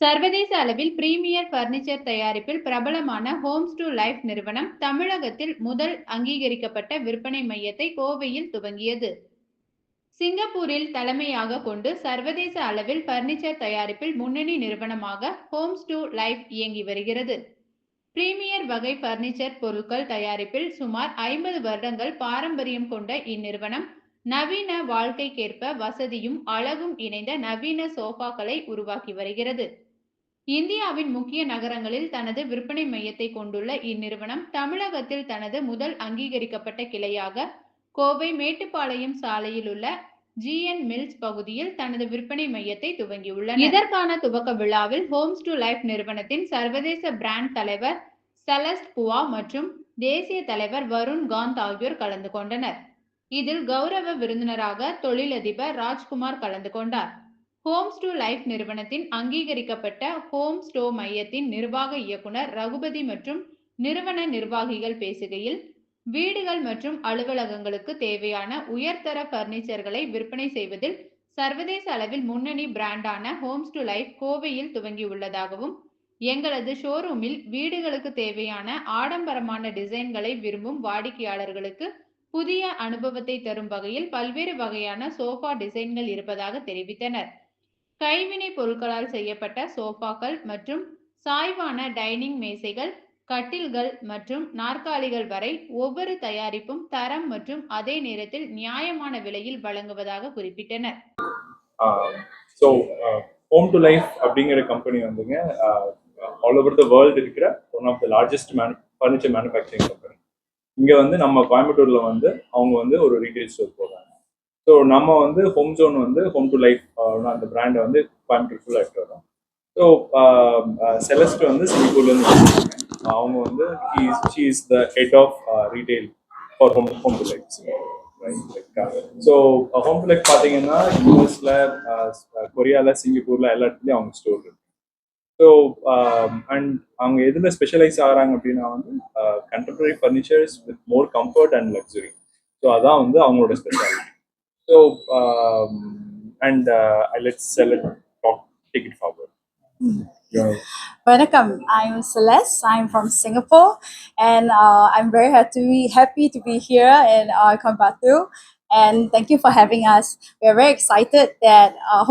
சர்வதேச அளவில் premier furniture தயாரிப்பில் பிரபலமான ஹோம்ஸ் டு லைஃப் நிறுவனம் தமிழகத்தில் முதல் அங்கீகரிக்கப்பட்ட விற்பனை மையத்தை கோவையில் துவங்கியது. சிங்கப்பூரில் தலைமையாக கொண்டு சர்வதேச அளவில் பர்னிச்சர் தயாரிப்பில் முன்னணி நிறுவனமாக ஹோம்ஸ் டு லைஃப் இயங்கி வருகிறது. பிரீமியர் வகை பர்னிச்சர் பொருட்கள் தயாரிப்பில் சுமார் ஐம்பது வருடங்கள் பாரம்பரியம் கொண்ட இந்நிறுவனம் நவீன வாழ்க்கைக்கேற்ப வசதியும் அழகும் இணைந்த நவீன சோஃபாக்களை உருவாக்கி வருகிறது. இந்தியாவின் முக்கிய நகரங்களில் தனது விற்பனை மையத்தை கொண்டுள்ள இந்நிறுவனம் தமிழகத்தில் தனது முதல் அங்கீகரிக்கப்பட்ட கிளையாக கோவை மேட்டுப்பாளையம் சாலையில் உள்ள ஜிஎன் மில்ஸ் பகுதியில் தனது விற்பனை மையத்தை துவங்கியுள்ளனர். இதற்கான துவக்க விழாவில் ஹோம்ஸ் டு லைஃப் நிறுவனத்தின் சர்வதேச பிராண்ட் தலைவர் சலஸ்ட் புவா மற்றும் தேசிய தலைவர் வருண் காந்த் ஆகியோர் கலந்து கொண்டனர். இதில் கௌரவ விருந்தினராக தொழிலதிபர் ராஜ்குமார் கலந்து கொண்டார். ஹோம்ஸ் ஸ்டோ லைஃப் நிறுவனத்தின் அங்கீகரிக்கப்பட்ட ஹோம் ஸ்டோ மையத்தின் நிர்வாக இயக்குனர் ரகுபதி மற்றும் நிறுவன நிர்வாகிகள் பேசுகையில் வீடுகள் மற்றும் அலுவலகங்களுக்கு தேவையான உயர்தர பர்னிச்சர்களை விற்பனை செய்வதில் சர்வதேச அளவில் முன்னணி பிராண்டான ஹோம்ஸ் டு லைஃப் கோவையில் துவங்கியுள்ளதாகவும் எங்களது ஷோரூமில் வீடுகளுக்கு தேவையான ஆடம்பரமான டிசைன்களை விரும்பும் வாடிக்கையாளர்களுக்கு புதிய அனுபவத்தை தரும் வகையில் பல்வேறு வகையான சோஃபா டிசைன்கள் இருப்பதாக தெரிவித்தனர். கைவினை பொருட்களால் செய்யப்பட்ட சோஃபாக்கள் மற்றும் சாய்வான டைனிங் மேசைகள் கட்டில்கள் மற்றும் நாற்காலிகள் வரை ஒவ்வொரு தயாரிப்பும் தரம் மற்றும் அதே நேரத்தில் நியாயமான விலையில் வழங்குவதாக குறிப்பிட்டனர். ஸோ ஹோம் டு லைஃப் அப்படிங்கிற கம்பெனி வந்துங்க ஆல் ஓவர் த வேர்ல்டு இருக்கிற one of the largest manu furniture manufacturing company இங்கே வந்து நம்ம கோயம்புத்தூரில் வந்து அவங்க வந்து ஒரு ரீட்டைல் ஸ்டோர் போகிறோம் ஸோ நம்ம வந்து ஹோம் ஜோன் வந்து ஹோம் டு லைஃப் அந்த பிராண்டை வந்து கோயம்புத்தூர் ஃபுல்லாக எடுத்து வரோம் ஸோ செலஸ்ட் வந்து சிங்கப்பூர்லேருந்து அவங்க வந்து she is the head of retail for home home to life so home to life பார்த்தீங்கன்னா யூஎஸில் கொரியாவில் சிங்கப்பூரில் எல்லா இடத்துலையும் அவங்க ஸ்டோர் இருக்கு. ஸோ அண்ட் அவங்க எதில் ஸ்பெஷலைஸ் ஆகிறாங்க அப்படின்னா வந்து contemporary furnitures with more comfort and luxury so அதான் வந்து அவங்களோட speciality So, um, and uh, I- let's talk, take it forward. Your Welcome. I'm Celeste. I'm from Singapore, and uh, I'm very happy happy to be here in uh, Coimbatore. And thank you for having us. We are very excited that uh,